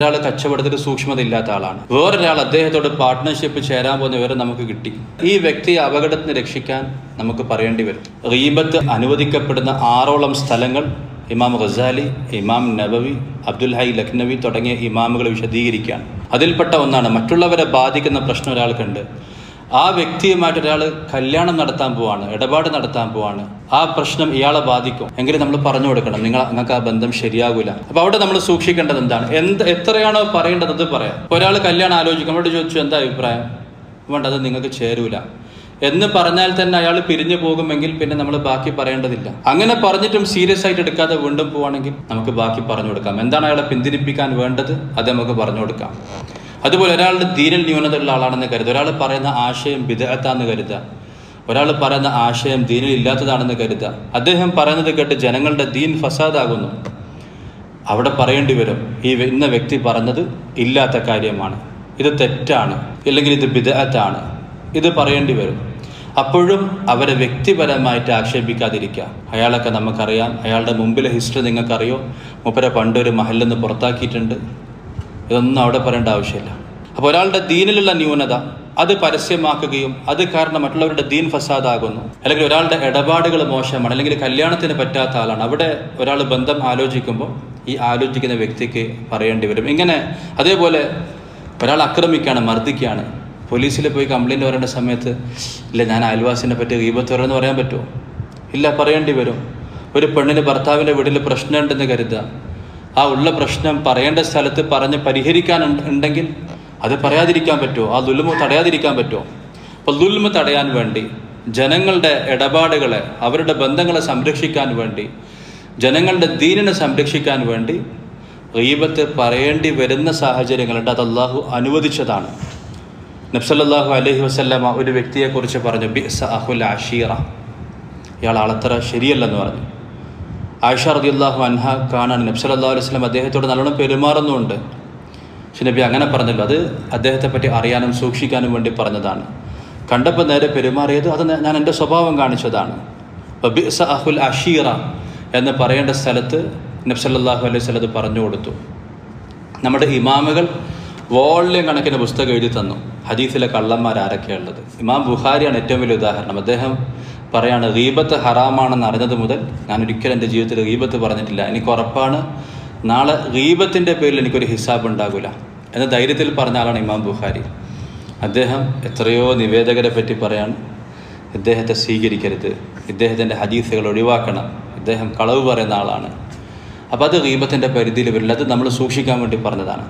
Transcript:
ഒരാൾ കച്ചവടത്തിൽ സൂക്ഷ്മത ഇല്ലാത്ത ആളാണ്. വേറൊരാൾ അദ്ദേഹത്തോട് പാർട്ട്ണർഷിപ്പ് ചേരാൻ പോകുന്ന വിവരം നമുക്ക് കിട്ടി. ഈ വ്യക്തിയെ അപകടത്തിന് രക്ഷിക്കാൻ നമുക്ക് പറയേണ്ടി വരും. റീബത്ത് അനുവദിക്കപ്പെടുന്ന ആറോളം സ്ഥലങ്ങൾ ഇമാം ഖസാലി ഇമാം നബവി അബ്ദുൽ ഹൈ ലഖ്നവി തുടങ്ങിയ ഇമാമുകൾ വിശദീകരിക്കുകയാണ്. അതിൽപ്പെട്ട ഒന്നാണ് മറ്റുള്ളവരെ ബാധിക്കുന്ന പ്രശ്നം ഒരാൾക്കുണ്ട്. ആ വ്യക്തിയുമായിട്ട് ഒരാൾ കല്യാണം നടത്താൻ പോവാണ് ഇടപാട് നടത്താൻ പോവാണ് ആ പ്രശ്നം ഇയാളെ ബാധിക്കും. എങ്കിലും നമ്മൾ പറഞ്ഞു കൊടുക്കണം നിങ്ങൾ നിങ്ങൾക്ക് ആ ബന്ധം ശരിയാകൂല. അപ്പൊ അവിടെ നമ്മൾ സൂക്ഷിക്കേണ്ടത് എന്താണ്? എന്ത് എത്രയാണോ പറയേണ്ടത് അത് പറയാം. ഒരാൾ കല്യാണം ആലോചിക്കും അവിടെ ചോദിച്ചു എന്താ അഭിപ്രായം? വേണ്ട അത് നിങ്ങൾക്ക് ചേരൂല. എന്ന് പറഞ്ഞാൽ തന്നെ അയാൾ പിരിഞ്ഞു പോകുമെങ്കിൽ പിന്നെ നമ്മൾ ബാക്കി പറയേണ്ടതില്ല. അങ്ങനെ പറഞ്ഞിട്ടും സീരിയസ് ആയിട്ട് എടുക്കാതെ വീണ്ടും പോവാണെങ്കിൽ നമുക്ക് ബാക്കി പറഞ്ഞു കൊടുക്കാം. എന്താണ് അയാളെ പിന്തിരിപ്പിക്കാൻ വേണ്ടത്? അത് നമുക്ക് പറഞ്ഞു കൊടുക്കാം. അതുപോലെ ഒരാളുടെ ദീനിൽ ന്യൂനത ഉള്ള ആളാണെന്ന് കരുതുക. ഒരാൾ പറയുന്ന ആശയം വിദഗ്ധാന്ന് കരുതുക. ഒരാൾ പറയുന്ന ആശയം ദീനിൽ ഇല്ലാത്തതാണെന്ന് കരുതുക. അദ്ദേഹം പറയുന്നത് കേട്ട് ജനങ്ങളുടെ ദീൻ ഫസാദാകുന്നു. അവിടെ പറയേണ്ടി വരും ഈ ഇന്ന വ്യക്തി പറഞ്ഞത് ഇല്ലാത്ത കാര്യമാണ്. ഇത് തെറ്റാണ്. ഇല്ലെങ്കിൽ ഇത് ബിദഅത്താണ്. ഇത് പറയേണ്ടി വരും. അപ്പോഴും അവരെ വ്യക്തിപരമായിട്ട് ആക്ഷേപിക്കാതിരിക്കുക. അയാളൊക്കെ നമുക്കറിയാം. അയാളുടെ മുമ്പിലെ ഹിസ്റ്ററി നിങ്ങൾക്കറിയോ? മുപ്പര പണ്ടൊരു മഹലിൽ നിന്ന് പുറത്താക്കിയിട്ടുണ്ട്. ഇതൊന്നും അവിടെ പറയേണ്ട ആവശ്യമില്ല. അപ്പോൾ ഒരാളുടെ ദീനിലുള്ള ന്യൂനത അത് പരസ്യമാക്കുകയും അത് കാരണം മറ്റുള്ളവരുടെ ദീൻ ഫസാദാകുന്നു. അല്ലെങ്കിൽ ഒരാളുടെ ഇടപാടുകൾ മോശമാണ് അല്ലെങ്കിൽ കല്യാണത്തിന് പറ്റാത്ത ആളാണ്. അവിടെ ഒരാൾ ബന്ധം ആലോചിക്കുമ്പോൾ ഈ ആലോചിക്കുന്ന വ്യക്തിക്ക് പറയേണ്ടി വരും. ഇങ്ങനെ അതേപോലെ ഒരാൾ ആക്രമിക്കുകയാണ് മർദ്ദിക്കുകയാണ്. പോലീസിൽ പോയി കംപ്ലയിന്റ് പറയേണ്ട സമയത്ത് ഇല്ല ഞാൻ അയൽവാസിനെ പറ്റി റീബത്ത് പറയുമെന്ന് പറയാൻ പറ്റുമോ? ഇല്ല പറയേണ്ടി വരും. ഒരു പെണ്ണിന് ഭർത്താവിന്റെ വീട്ടിൽ പ്രശ്നമുണ്ടെന്ന് കരുതുക. ആ ഉള്ള പ്രശ്നം പറയേണ്ട സ്ഥലത്ത് പറഞ്ഞ് പരിഹരിക്കാൻ ഉണ്ടെങ്കിൽ അത് പറയാതിരിക്കാൻ പറ്റുമോ? ആ ദുൽമ തടയാതിരിക്കാൻ പറ്റുമോ? അപ്പോൾ ദുൽമ തടയാൻ വേണ്ടി ജനങ്ങളുടെ ഇടപാടുകളെ അവരുടെ ബന്ധങ്ങളെ സംരക്ഷിക്കാൻ വേണ്ടി ജനങ്ങളുടെ ദീനിനെ സംരക്ഷിക്കാൻ വേണ്ടി റീബത്ത് പറയേണ്ടി വരുന്ന സാഹചര്യങ്ങളുണ്ട്. അത് അള്ളാഹു അനുവദിച്ചതാണ്. നബ്സല്ലാഹു അലഹി വസല്ലമ ഒരു വ്യക്തിയെക്കുറിച്ച് പറഞ്ഞു ബി അഹുൽ ആഷീറ ഇയാൾ ആളത്ര ശരിയല്ലെന്ന് പറഞ്ഞു. ആയിഷ റദിയുള്ളാഹു അൻഹ കാണാൻ നബ്സ് അല്ലാ അലൈഹി വസല്ലം അദ്ദേഹത്തോട് നല്ലോണം പെരുമാറുന്നുണ്ട്. പക്ഷെ നബി അങ്ങനെ പറഞ്ഞല്ലോ അത് അദ്ദേഹത്തെ പറ്റി അറിയാനും സൂക്ഷിക്കാനും വേണ്ടി പറഞ്ഞതാണ്. കണ്ടപ്പോൾ നേരെ പെരുമാറിയത് അത് ഞാൻ എന്റെ സ്വഭാവം കാണിച്ചതാണ്. ബിസ അഹുൽ അഷീറ എന്ന് പറയേണ്ട സ്ഥലത്ത് നബി സല്ലല്ലാഹു അലൈഹി വസല്ലം അത് പറഞ്ഞു കൊടുത്തു. നമ്മുടെ ഇമാമുകൾ വോളിയം കണക്കിന് പുസ്തകം എഴുതി തന്നു. ഹദീസിലെ കള്ളന്മാർ ആരൊക്കെയുള്ളത് ഇമാം ബുഹാരിയാണ് ഏറ്റവും വലിയ ഉദാഹരണം. അദ്ദേഹം പറയാണ് റീബത്ത് ഹറാമാണെന്ന് അറിഞ്ഞത് മുതൽ ഞാൻ ഒരിക്കലും എന്റെ ജീവിതത്തിൽ റീബത്ത് പറഞ്ഞിട്ടില്ല. എനിക്ക് ഉറപ്പാണ് നാളെ റീബത്തിന്റെ പേരിൽ എനിക്കൊരു ഹിസാബ് ഉണ്ടാകില്ല എന്ന ധൈര്യത്തിൽ പറഞ്ഞ ആളാണ് ഇമാം ബുഖാരി. അദ്ദേഹം എത്രയോ നിവേദകരെ പറ്റി പറയാണ് ഇദ്ദേഹത്തെ സ്വീകരിക്കരുത്. ഇദ്ദേഹത്തിന്റെ ഹദീസുകൾ ഒഴിവാക്കണം. ഇദ്ദേഹം കളവ് പറയുന്ന ആളാണ്. അപ്പോൾ അത് റീബത്തിന്റെ പരിധിയിൽ വരില്ല. അത് നമ്മൾ സൂക്ഷിക്കാൻ വേണ്ടി പറഞ്ഞതാണ്.